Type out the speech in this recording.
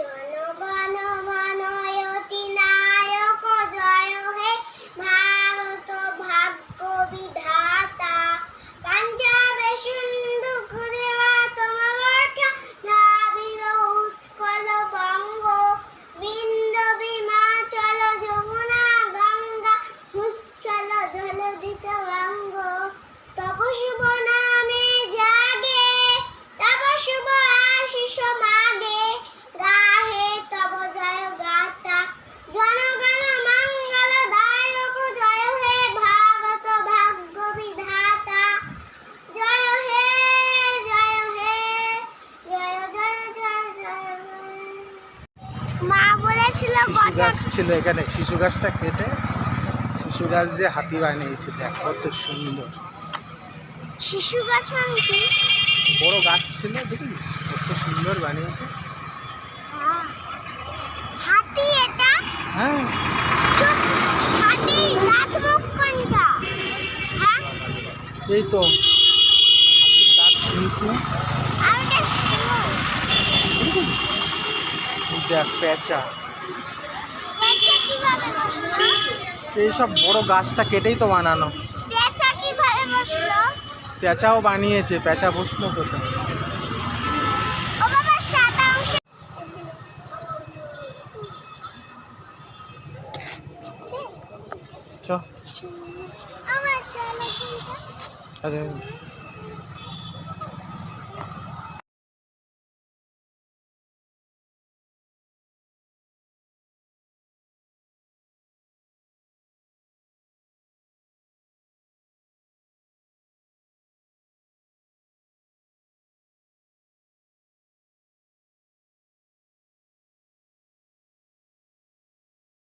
জনগণ মা বলেছিল শিশু গাছ ছিল এখানে শিশু গাছটা কেটে শিশু গাছ দিয়ে হাতি বানিয়েছে দেখ কত সুন্দর। শিশু গাছ মানে কি? বড় গাছ ছিল দেখিস কত সুন্দর বানিয়েছে। আহ, হাতি এটা? হ্যাঁ। হাতি দাঁত মুখ কোনটা হ্যাঁ। এই তো। হাতির দাঁত চিনিস না আর এটা শুনো এই দেখ পেঁচা এইসব বড় গাছটা কেটেই তো বানানো। পেঁচাও বানিয়েছে পেঁচা বসল কোথায়? আচ্ছা